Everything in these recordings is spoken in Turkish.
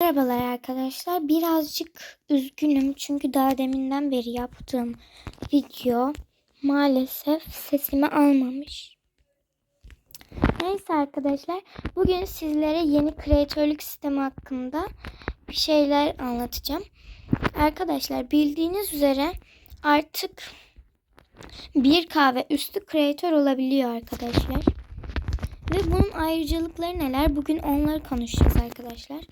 Merhabalar arkadaşlar. Birazcık üzgünüm çünkü daha deminden beri yaptığım video maalesef sesimi almamış. Neyse arkadaşlar, bugün sizlere yeni kreatörlük sistemi hakkında bir şeyler anlatacağım. Arkadaşlar bildiğiniz üzere artık 1K ve üstü kreatör olabiliyor arkadaşlar. Ve bunun ayrıcalıkları neler? Bugün onları konuşacağız arkadaşlar.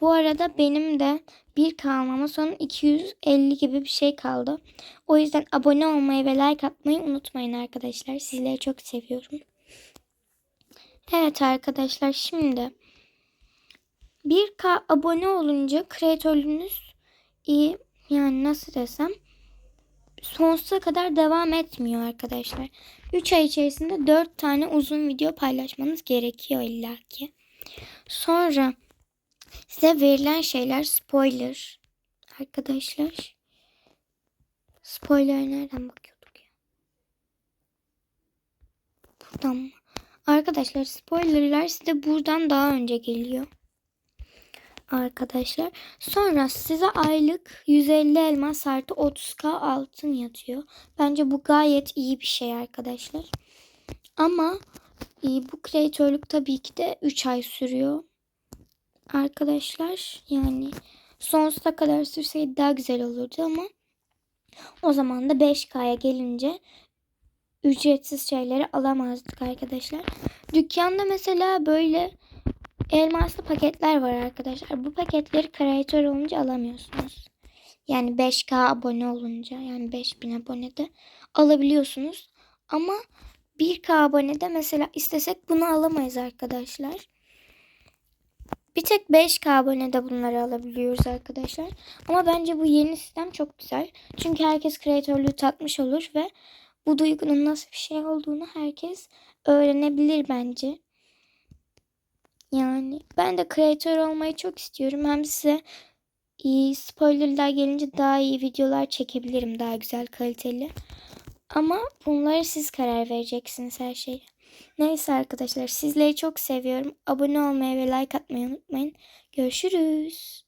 Bu arada benim de bir kalmama son 250 gibi bir şey kaldı. O yüzden abone olmayı ve like atmayı unutmayın arkadaşlar. Sizleri çok seviyorum. Evet arkadaşlar şimdi 1K abone olunca kreatörlüğünüz iyi yani nasıl desem sonsuza kadar devam etmiyor arkadaşlar. 3 ay içerisinde 4 tane uzun video paylaşmanız gerekiyor illaki. Sonra size verilen şeyler spoiler. Arkadaşlar. Spoiler nereden bakıyorduk ya? Buradan mı? Arkadaşlar spoilerlar size buradan daha önce geliyor. Arkadaşlar. Sonra size aylık 150 elmas artı 30k altın yatıyor. Bence bu gayet iyi bir şey arkadaşlar. Ama e, bu kreatörlük tabii ki de 3 ay sürüyor arkadaşlar. Yani sonsuza kadar sürseydi daha güzel olurdu ama o zaman da 5K'ya gelince ücretsiz şeyleri alamazdık arkadaşlar. Dükkanda mesela böyle elmaslı paketler var arkadaşlar. Bu paketleri kreatör olunca alamıyorsunuz. Yani 5K abone olunca yani 5000 abonede alabiliyorsunuz. Ama 1K abonede mesela istesek bunu alamayız arkadaşlar. Bir tek 5K abonede bunları alabiliyoruz arkadaşlar. Ama bence bu yeni sistem çok güzel. Çünkü herkes kreatörlüğü tatmış olur ve bu duygunun nasıl bir şey olduğunu herkes öğrenebilir bence. Yani ben de kreatör olmayı çok istiyorum. Hem size iyi spoilerlar gelince daha iyi videolar çekebilirim. Daha güzel kaliteli. Ama bunları siz karar vereceksiniz her şeye. Neyse arkadaşlar sizleri çok seviyorum. Abone olmayı ve like atmayı unutmayın. Görüşürüz.